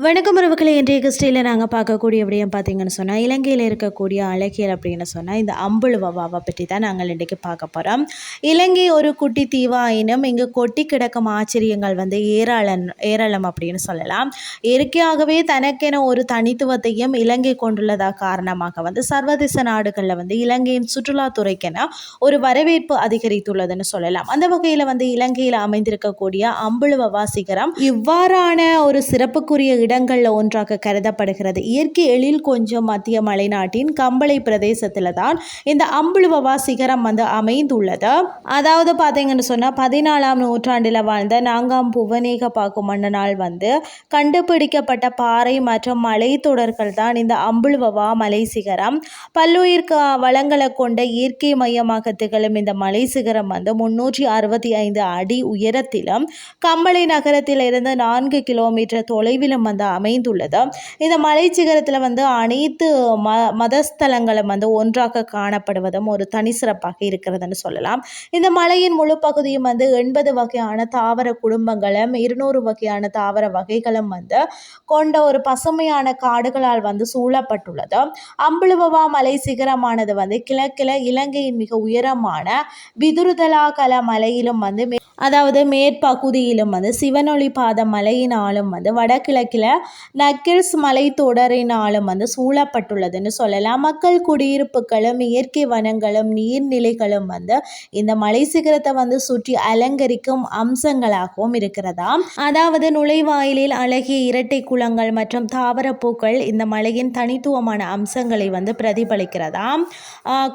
வணக்கம் உறவுகளை இன்றைய கிறிஸ்டியில் நாங்கள் பார்க்கக்கூடிய விடயம் பார்த்தீங்கன்னு சொன்னால் இலங்கையில் இருக்கக்கூடிய அழகியல் அப்படின்னு சொன்னால் இந்த அம்புழுவாவை பற்றி தான் நாங்கள் இன்றைக்கு பார்க்க போகிறோம் இலங்கை ஒரு குட்டி தீவாயினும் இங்கு கொட்டி கிடக்கும் ஆச்சரியங்கள் வந்து ஏராளம் ஏராளம் அப்படின்னு சொல்லலாம். இயற்கையாகவே தனக்கென ஒரு தனித்துவத்தையும் இலங்கை கொண்டுள்ளதாக காரணமாக வந்து சர்வதேச நாடுகளில் வந்து இலங்கையின் சுற்றுலாத்துறைக்கென ஒரு வரவேற்பு அதிகரித்துள்ளதுன்னு சொல்லலாம். அந்த வகையில் வந்து இலங்கையில் அமைந்திருக்கக்கூடிய அம்புழுவா சிகரம் இவ்வாறான ஒரு சிறப்புக்குரிய இடங்களில் ஒன்றாக கருதப்படுகிறது. இயற்கை எழில் கொஞ்சம் மத்திய மலைநாட்டின் கம்பளை பிரதேசத்தில் தான் இந்த அம்புழுவவா சிகரம் வந்து அமைந்துள்ளது. அதாவது பார்த்தீங்கன்னு சொன்னால் பதினாலாம் நூற்றாண்டில் வாழ்ந்த நாங்காம் புவனேக பாக்கு மன்னனால் வந்து கண்டுபிடிக்கப்பட்ட பாறை மற்றும் மலை தொடர்கள் தான் இந்த அம்புழுவவா மலை சிகரம். பல்லுயிர் வளங்களை கொண்ட இயற்கை மையமாக திகழும் இந்த மலை சிகரம் வந்து முன்னூற்றி அறுபத்தி ஐந்து அடி உயரத்திலும் கம்பளை நகரத்திலிருந்து நான்கு கிலோமீட்டர் தொலைவிலும் வந்து அமைந்துள்ளது. இந்த மலை சிகரத்தில் வந்து அனைத்து ம மதஸ்தலங்களும் வந்து ஒன்றாக காணப்படுவதும் ஒரு தனி சிறப்பாக இருக்கிறதுன்னு சொல்லலாம். இந்த மலையின் முழு பகுதியும் வந்து எண்பது வகையான தாவர குடும்பங்களும் இருநூறு வகையான தாவர வகைகளும் வந்து கொண்ட ஒரு பசுமையான காடுகளால் வந்து சூழப்பட்டுள்ளது. அம்புலுவா மலை சிகரமானது வந்து கிழக்கில் இலங்கையின் மிக உயரமான விதுருதலாகல மலையிலும் வந்து அதாவது மேற்பகுதியிலும் வந்து சிவனொளி பாத மலையினாலும் வந்து வடகிழக்கில் நக்கில்ஸ் மலைத்தொடரினாலும் வந்து சூழப்பட்டுள்ளதுன்னு சொல்லலாம். மக்கள் குடியிருப்புகளும் இயற்கை வனங்களும் நீர்நிலைகளும் வந்து இந்த மலை சிகரத்தை வந்து சுற்றி அலங்கரிக்கும் அம்சங்களாகவும் இருக்கிறதா? அதாவது நுழைவாயிலில் அழகிய இரட்டை குளங்கள் மற்றும் தாவரப்பூக்கள் இந்த மலையின் தனித்துவமான அம்சங்களை வந்து பிரதிபலிக்கிறதா?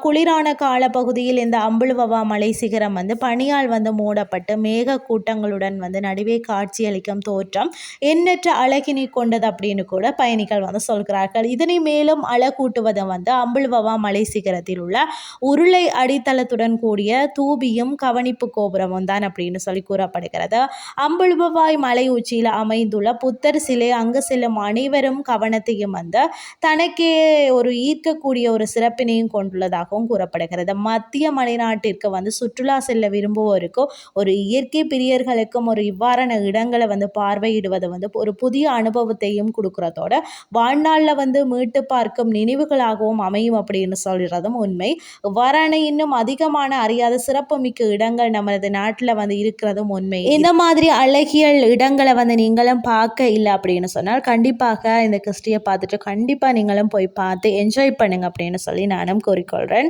குளிரான காலப்பகுதியில் இந்த அம்புழுவவா மலை சிகரம் வந்து பனியால் வந்து மூடப்பட்டு மேக கூட்டங்களுடன் வந்து நடுவே காட்சியளிக்கும் தோற்றம் எண்ணற்ற அழகினை கொண்டது அப்படின்னு கூட பயணிகள் வந்து சொல்கிறார்கள். இதனை மேலும் அழகூட்டுவது வந்து அம்புல்வவா மலை சிகரத்தில் உள்ள உருளை அடித்தளத்துடன் கூடிய தூபியும் கவனிப்பு கோபுரமும் தான் அப்படின்னு சொல்லி கூறப்படுகிறது. அம்புல்வவாய் மலை உச்சியில் அமைந்துள்ள புத்தர் சிலை அங்கு செல்லும் அனைவரும் கவனத்தையும் வந்து தனக்கே ஒரு ஈர்க்கக்கூடிய ஒரு சிறப்பினையும் கொண்டுள்ளதாகவும் கூறப்படுகிறது. மத்திய மலைநாட்டிற்கு வந்து சுற்றுலா செல்ல விரும்புவோருக்கும் ஒரு இயற்கை பிரியர்களுக்கும் ஒரு இவ்வாறான இடங்களை வந்து பார்வையிடுவது வந்து ஒரு புதிய அனுபவத்தையும் கொடுக்குறதோட வாழ்நாளில் வந்து மீட்டு பார்க்கும் நினைவுகளாகவும் அமையும் அப்படின்னு சொல்கிறதும் உண்மை. இவ்வாறான இன்னும் அதிகமான அறியாத சிறப்புமிக்க இடங்கள் நமது நாட்டில் வந்து இருக்கிறதும் உண்மை. இந்த மாதிரி அழகியல் இடங்களை வந்து நீங்களும் பார்க்க இல்லை அப்படின்னு சொன்னால் கண்டிப்பாக இந்த கிறிஸ்டியை பார்த்துட்டு கண்டிப்பாக நீங்களும் போய் பார்த்து என்ஜாய் பண்ணுங்க அப்படின்னு சொல்லி நானும் கூறிக்கொள்கிறேன்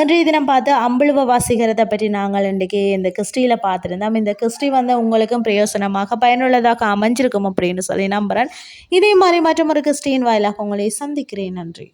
இன்றைய தினம் பார்த்து அம்புழுவ வாசிக்கிறத பற்றி நாங்கள் இன்றைக்கி இந்த கிறிஸ்டியில் பார்த்து பார்த்துருந்தோம் இந்த கிறிஸ்டி வந்து உங்களுக்கும் பிரயோசனமாக பயனுள்ளதாக அமைஞ்சிருக்கும் அப்படின்னு சொல்லி நம்புகிறேன் இதே மாதிரி மற்றும் ஒரு கிறிஸ்டியின் வாயிலாக உங்களை சந்திக்கிறேன். நன்றி.